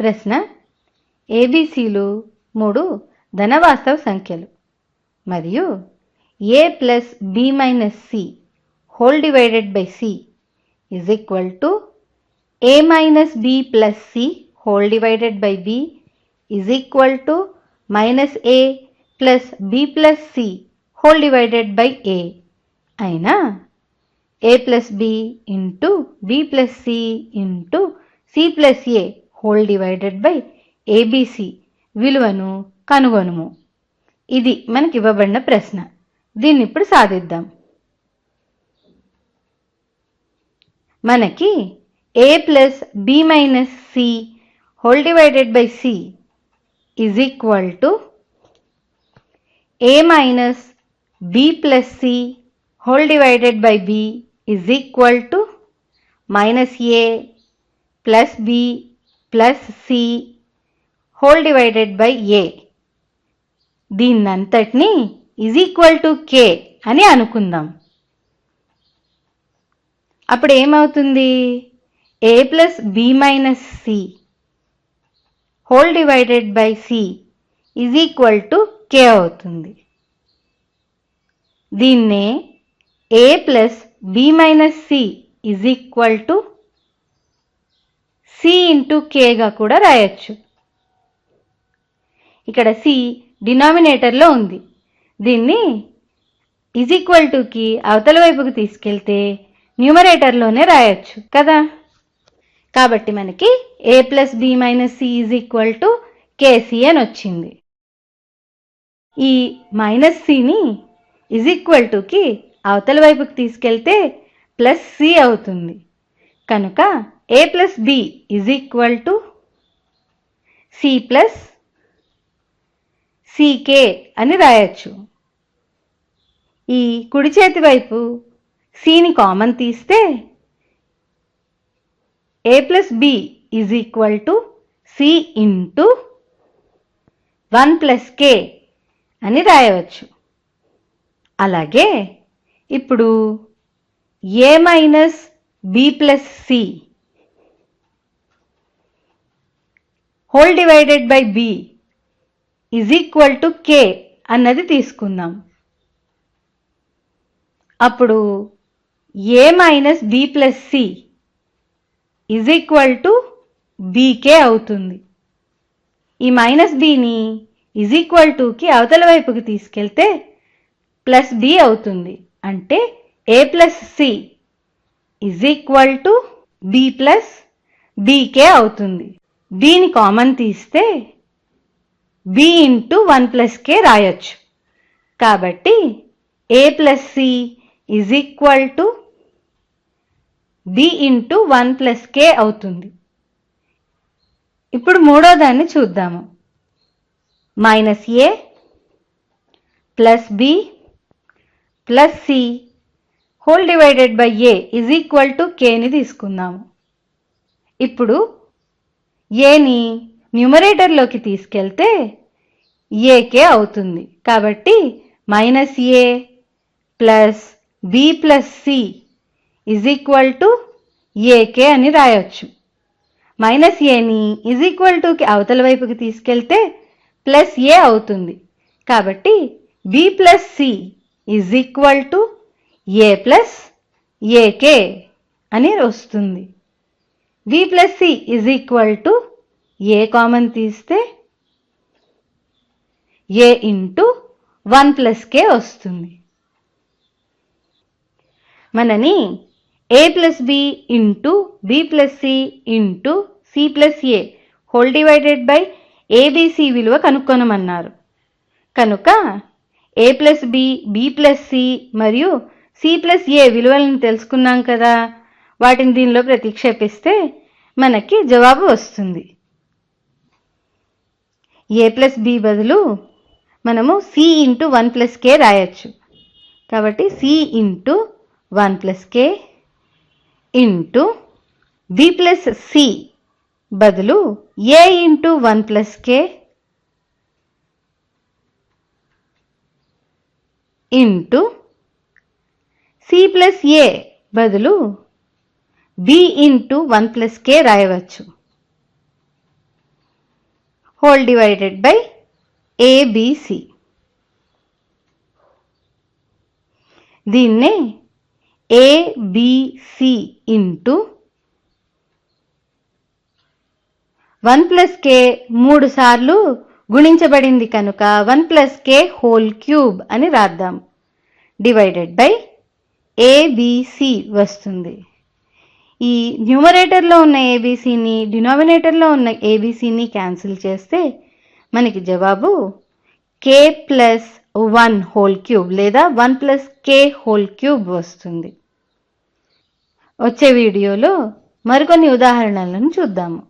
ప్రశ్న ఏబిసిలు మూడు ధనవాస్తవ సంఖ్యలు మరియు A plus B minus C whole divided by C is equal to A minus B plus C whole divided by B is equal to minus A plus B plus C whole divided by A. అయినా A plus B into B plus C into C plus A whole divided by ABC విలువను కనుగొనుము. ఇది మనకి ఇవ్వబడిన ప్రశ్న. దీన్ని ఇప్పుడు సాధిద్దాం. మనకి A plus B minus C whole divided by C is equal to A minus B plus C whole divided by B is equal to minus A plus B plus C whole divided by A. దీన్నంతటినీ is equal to K అని అనుకుందాం. అప్పుడు ఏమవుతుంది? A plus B minus C whole divided by C is equal to K అవుతుంది. దీన్నే A plus B minus C is equal to C into కేగా కూడా రాయొచ్చు. ఇక్కడ C డినామినేటర్లో ఉంది. దీన్ని ఈజ్ ఈక్వల్ టుకి అవతల వైపుకి తీసుకెళ్తే న్యూమరేటర్లోనే రాయొచ్చు కదా? కాబట్టి మనకి A plus B minus C is equal to KC అని వచ్చింది. ఈ మైనస్ సిని ఈజ్ ఈక్వల్ టుకి అవతల వైపుకి తీసుకెళ్తే ప్లస్ సి అవుతుంది. కనుక A plus B is equal to C plus C K అని రాయొచ్చు. ఈ కుడి చేతి వైపు సిని కామన్ తీస్తే A plus B is equal to C into one plus K అని రాయవచ్చు అలాగే ఇప్పుడు A minus B plus C whole divided by B is equal to K అన్నది తీసుకుందాం. అప్పుడు A minus B plus C is equal to B K అవుతుంది. ఈ minus బిని ఈజ్ ఈక్వల్ టుకి అవతల వైపుకి తీసుకెళ్తే ప్లస్ బి అవుతుంది. అంటే A plus C is equal to B plus BK అవుతుంది. దీని కామన్ తీస్తే B into one plus K రాయొచ్చు. కాబట్టి A plus C is equal to B into one plus K అవుతుంది. ఇప్పుడు మూడో దాన్ని చూద్దాము minus A plus B plus C whole divided by A is equal to కేని తీసుకుందాము. ఇప్పుడు ఏని న్యూమరేటర్లోకి తీసుకెళ్తే ఏకే అవుతుంది. కాబట్టి minus A plus B plus C is equal to AK అని రాయొచ్చు. మైనస్ ఏని ఇజ్ ఈక్వల్ టుకి అవతల వైపుకి తీసుకెళ్తే ప్లస్ ఏ అవుతుంది. కాబట్టి B plus C is equal to A plus AK అని వస్తుంది. B plus C is equal to A common తీస్తే A into one plus K వస్తుంది. మనని A plus B into B plus C into C plus A whole divided by ABC విలువ కనుక్కొనమన్నారు. కనుక A plus B B plus C మరియు C plus A విలువలను తెలుసుకున్నాం కదా. వాటిని దీనిలో ప్రతిక్షేపిస్తే మనకి జవాబు వస్తుంది. ఏ ప్లస్ బి బదులు మనము C into one plus K రాయొచ్చు. కాబట్టి C into one plus K into B plus C బదులు A into one plus K into C plus A బదులు B into one plus K రాయవచ్చు. హోల్ డివైడెడ్ బై ఏబిసి దీన్నే ABC into one plus K మూడు సార్లు గుణించబడింది కనుక one plus K whole cube అని రాద్దాం. డివైడెడ్ బై ఏబిసి వస్తుంది. ఈ న్యూమరేటర్లో ఉన్న ఏబీసీని డినామినేటర్లో ఉన్న ఏబీసీని క్యాన్సిల్ చేస్తే మనకి జవాబు K plus one whole cube లేదా one plus K whole cube వస్తుంది. వచ్చే వీడియోలో మరికొన్ని ఉదాహరణలను చూద్దాము.